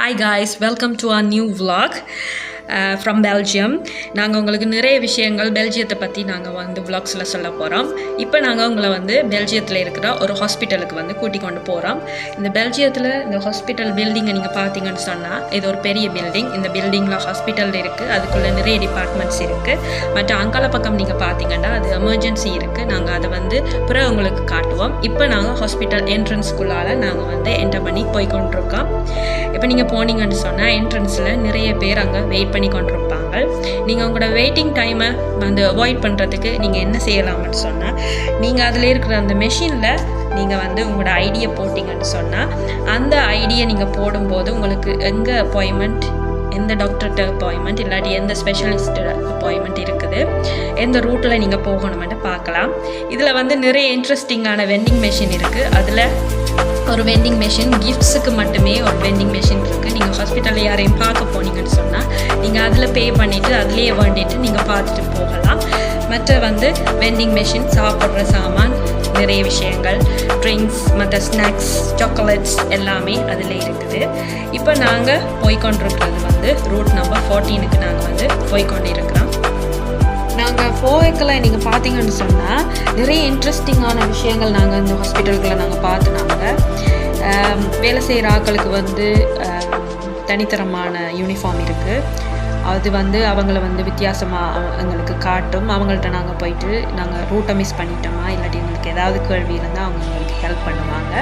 Hi guys welcome to our new vlog from Belgium நாங்கள் உங்களுக்கு நிறைய விஷயங்கள் பெல்ஜியத்தை பற்றி நாங்கள் வந்து vlogsல சொல்ல போகிறோம் இப்போ நாங்கள் உங்களை வந்து பெல்ஜியத்தில் இருக்கிற ஒரு ஹாஸ்பிட்டலுக்கு வந்து கூட்டிக் கொண்டு போகிறோம் இந்த பெல்ஜியத்தில் இந்த ஹாஸ்பிட்டல் பில்டிங்கை நீங்கள் பார்த்தீங்கன்னு சொன்னால் இது ஒரு பெரிய பில்டிங் இந்த பில்டிங்கில் ஹாஸ்பிட்டல் இருக்குது அதுக்குள்ளே நிறைய டிபார்ட்மெண்ட்ஸ் இருக்குது மற்ற அங்கால பக்கம் நீங்கள் பார்த்தீங்கன்னா அது எமர்ஜென்சி இருக்குது நாங்கள் அதை வந்து பிறகு உங்களுக்கு காட்டுவோம். இப்போ நாங்கள் ஹாஸ்பிட்டல் என்ட்ரன்ஸ்குள்ளால் நாங்கள் வந்து என்டர் பண்ணி போய்கொண்டிருக்கோம் இப்போ நீங்கள் போனீங்கன்னு சொன்னால் என்ட்ரன்ஸில் நிறைய பேர் அங்கே வெயிட் பண்ணி கொண்டிருப்பாங்க. நீங்கள் உங்களோட வெயிட்டிங் டைமை வந்து அவாய்ட் பண்ணுறதுக்கு நீங்கள் என்ன செய்யலாம்னு சொன்னால் நீங்கள் அதில் இருக்கிற அந்த மெஷினில் நீங்கள் வந்து உங்களோட ஐடியை போட்டிங்கன்னு சொன்னால் அந்த ஐடியை நீங்கள் போடும்போது உங்களுக்கு எங்கே அப்பாயின்மெண்ட் எந்த டாக்டர்கிட்ட அப்பாயின்மெண்ட் இல்லாட்டி எந்த ஸ்பெஷலிஸ்ட்டு அப்பாயின்மெண்ட் இருக்குது எந்த ரூட்டில் நீங்கள் போகணுமென்னு பார்க்கலாம். இதில் வந்து நிறைய இன்ட்ரெஸ்டிங்கான வெண்டிங் மெஷின் இருக்குது அதில் ஒரு வெண்டிங் மெஷின் கிஃப்ட்ஸுக்கு மட்டுமே ஒரு வெண்டிங் மெஷின் ஹாஸ்பிட்டலில் யாரையும் பார்க்க போனீங்கன்னு சொன்னால் நீங்கள் அதில் பே பண்ணிவிட்டு அதுலேயே வேண்டிட்டு நீங்கள் பார்த்துட்டு போகலாம் மற்ற வந்து வெண்டிங் மிஷின் சாப்பிட்ற சாமான் நிறைய விஷயங்கள் ட்ரிங்க்ஸ் மற்ற ஸ்நாக்ஸ் சாக்லேட்ஸ் எல்லாமே அதில் இருக்குது இப்போ நாங்கள் போய்கொண்டிருக்கிறது வந்து ரூட் நம்பர் ஃபோர்டீனுக்கு நாங்கள் வந்து போய்கொண்டிருக்கிறோம் நாங்கள் போய்க்கல நீங்கள் பார்த்தீங்கன்னு சொன்னால் நிறைய இன்ட்ரெஸ்டிங்கான விஷயங்கள் நாங்கள் இந்த ஹாஸ்பிட்டலுக்குள்ள நாங்கள் பார்த்து நாங்கள் வேலை செய்கிற ஆட்களுக்கு வந்து தனித்தரமான யூனிஃபார்ம் இருக்குது அது வந்து அவங்கள வந்து வித்தியாசமாக எங்களுக்கு காட்டும். அவங்கள்ட்ட நாங்கள் போயிட்டு நாங்கள் ரூட்டை மிஸ் பண்ணிட்டோமா? இல்லாட்டி எங்களுக்கு ஏதாவது கேள்வி இருந்தால் அவங்க எங்களுக்கு ஹெல்ப் பண்ணுவாங்க.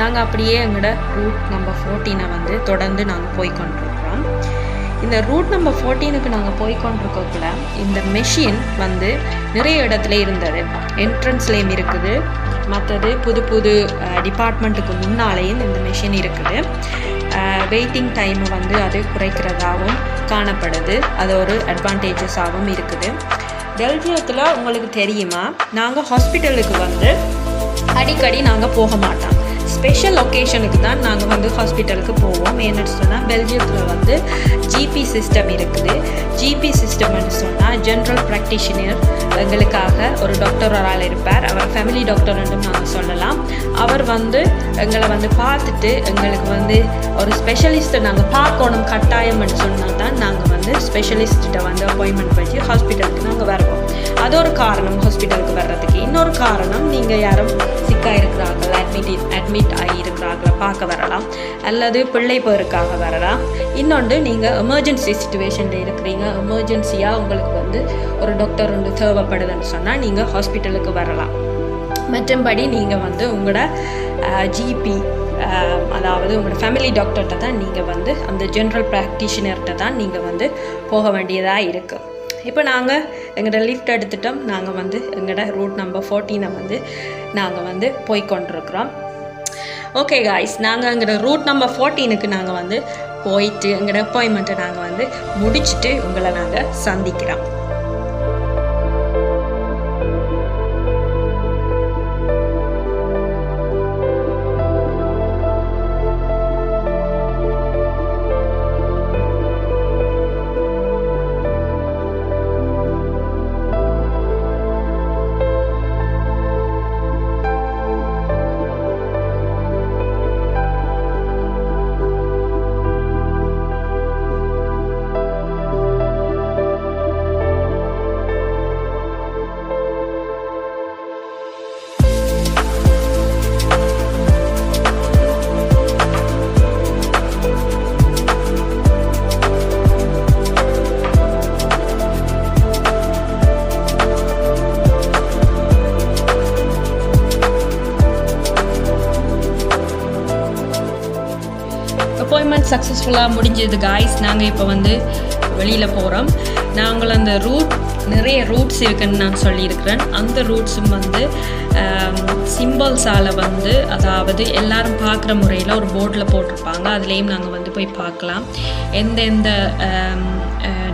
நாங்கள் அப்படியே எங்களோட ரூட் நம்பர் ஃபோர்டீனை வந்து தொடர்ந்து நாங்கள் போய் கொண்டிருக்கிறோம். இந்த ரூட் நம்பர் ஃபோர்டீனுக்கு நாங்கள் போய் கொண்டிருக்கக்குள்ள இந்த மெஷின் வந்து நிறைய இடத்துல இருந்தது. என்ட்ரன்ஸ்லேயும் இருக்குது. மற்றது புது புது டிபார்ட்மெண்ட்டுக்கு முன்னாலேயும் இந்த மெஷின் இருக்குது. வெயிட்டிங் டைமை வந்து அது குறைக்கிறதாகவும் காணப்படுது. அது ஒரு அட்வான்டேஜஸாகவும் இருக்குது. பெல்ஜியத்தில் உங்களுக்கு தெரியுமா? நாங்கள் ஹாஸ்பிட்டலுக்கு வந்து அடிக்கடி நாங்கள் போக மாட்டோம். ஸ்பெஷல் ஒகேஷனுக்கு தான் நாங்கள் வந்து ஹாஸ்பிட்டலுக்கு போவோம். ஏன்னு சொன்னால் பெல்ஜியத்தில் வந்து ஜிபி சிஸ்டம் இருக்குது. ஜிபி சிஸ்டம்னு சொன்னால் ஜென்ரல் ப்ராக்டிஷனர் எங்களுக்காக ஒரு டாக்டர் ஒரு ஆள் இருப்பார். அவர் ஃபேமிலி டாக்டர்ன்றும் நாங்கள் சொல்லலாம். அவர் வந்து எங்களை வந்து பார்த்துட்டு எங்களுக்கு வந்து ஒரு ஸ்பெஷலிஸ்ட்டை நாங்கள் பார்க்கணும் கட்டாயம்னு சொன்னால் தான் நாங்கள் வந்து ஸ்பெஷலிஸ்ட்டை வந்து அப்பாயின்மெண்ட் வச்சு ஹாஸ்பிட்டலுக்கு நாங்கள் வருவோம். அது ஒரு காரணம் ஹாஸ்பிட்டலுக்கு வர்றதுக்கு. இன்னொரு காரணம் நீங்கள் யாரும் சிக்காக இருக்கிறார்கள் அட்மிட் ஆகியிருக்கிறார்கள? பார்க்க வரலாம். அல்லது பிள்ளை பேருக்காக வரலாம். இன்னொன்று நீங்கள் எமர்ஜென்சி சுச்சுவேஷனில் இருக்கிறீங்க. எமர்ஜென்சியாக உங்களுக்கு வந்து ஒரு டாக்டர் ஒன்று தேவைப்படுதுன்னு சொன்னால் நீங்கள் ஹாஸ்பிட்டலுக்கு வரலாம். மற்றபடி நீங்கள் வந்து உங்களோட ஜிபி அதாவது உங்களோட ஃபேமிலி டாக்டர்கிட்ட தான் நீங்கள் வந்து அந்த ஜென்ரல் ப்ராக்டிஷனர்கிட்ட தான் நீங்கள் வந்து போக வேண்டியதாக இருக்குது இப்போ நாங்கள் எங்களோட லிஃப்ட் எடுத்துட்டோம். நாங்கள் வந்து எங்களோட ரூட் நம்பர் ஃபோர்டீனை வந்து நாங்கள் வந்து போய்கொண்டிருக்கிறோம் ஓகே காய்ஸ் நாங்கள் எங்களோட ரூட் நம்பர் ஃபோர்டீனுக்கு நாங்கள் வந்து போயிட்டு எங்களோட அப்பாயின்மெண்ட்டை நாங்கள் வந்து முடிச்சுட்டு உங்களை நாங்கள் சந்திக்கிறோம். சக்ஸஸ்ஃபுல்லாக முடிஞ்சது காய்ஸ் நாங்கள் இப்போ வந்து வெளியில் போகிறோம் நாங்கள் அந்த ரூட் நிறைய ரூட்ஸ் இருக்குன்னு நான் சொல்லியிருக்கிறேன். அந்த ரூட்ஸும் வந்து சிம்பிள்ஸால் வந்து அதாவது எல்லாரும் பார்க்குற முறையில் ஒரு போர்டில் போட்டிருப்பாங்க. அதுலேயும் நாங்கள் வந்து போய் பார்க்கலாம். எந்தெந்த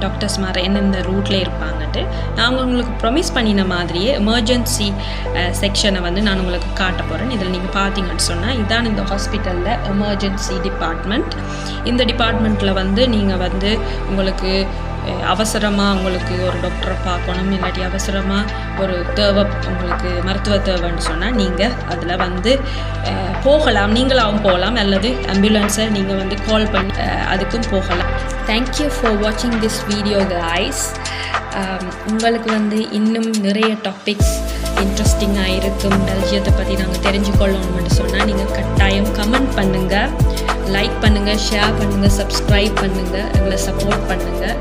டாக்டர்ஸ் மாதிரி எந்தெந்த ரூட்டில் இருப்பாங்கன்ட்டு நாங்கள் உங்களுக்கு ப்ரொமிஸ் பண்ணின மாதிரியே எமர்ஜென்சி செக்ஷனை வந்து நான் உங்களுக்கு காட்ட போகிறேன் இதில் நீங்கள் பார்த்தீங்கன்னு சொன்னால் இதான் இந்த ஹாஸ்பிட்டலில் எமர்ஜென்சி டிபார்ட்மெண்ட் இந்த டிபார்ட்மெண்ட்டில் வந்து நீங்கள் வந்து உங்களுக்கு அவசரமாக உங்களுக்கு ஒரு டாக்டரை பார்க்கணும் இல்லாட்டி அவசரமாக ஒரு தேவை உங்களுக்கு மருத்துவ தேவைன்னு சொன்னால் நீங்கள் அதில் வந்து போகலாம். நீங்களாகவும் போகலாம் அல்லது ஆம்புலன்ஸை நீங்கள் வந்து கால் பண்ணி அதுக்கும் போகலாம். தேங்க்யூ ஃபார் வாட்சிங் திஸ் வீடியோ ஐஸ் உங்களுக்கு வந்து இன்னும் நிறைய டாபிக்ஸ் இன்ட்ரெஸ்டிங்காக இருக்கும். பெல்ஜியத்தை பற்றி நாங்கள் தெரிஞ்சுக்கொள்ளணும்னு சொன்னால் நீங்கள் கட்டாயம் கமெண்ட் பண்ணுங்கள் லைக் பண்ணுங்கள் ஷேர் பண்ணுங்கள் சப்ஸ்கிரைப் பண்ணுங்கள் எங்களை சப்போர்ட் பண்ணுங்கள்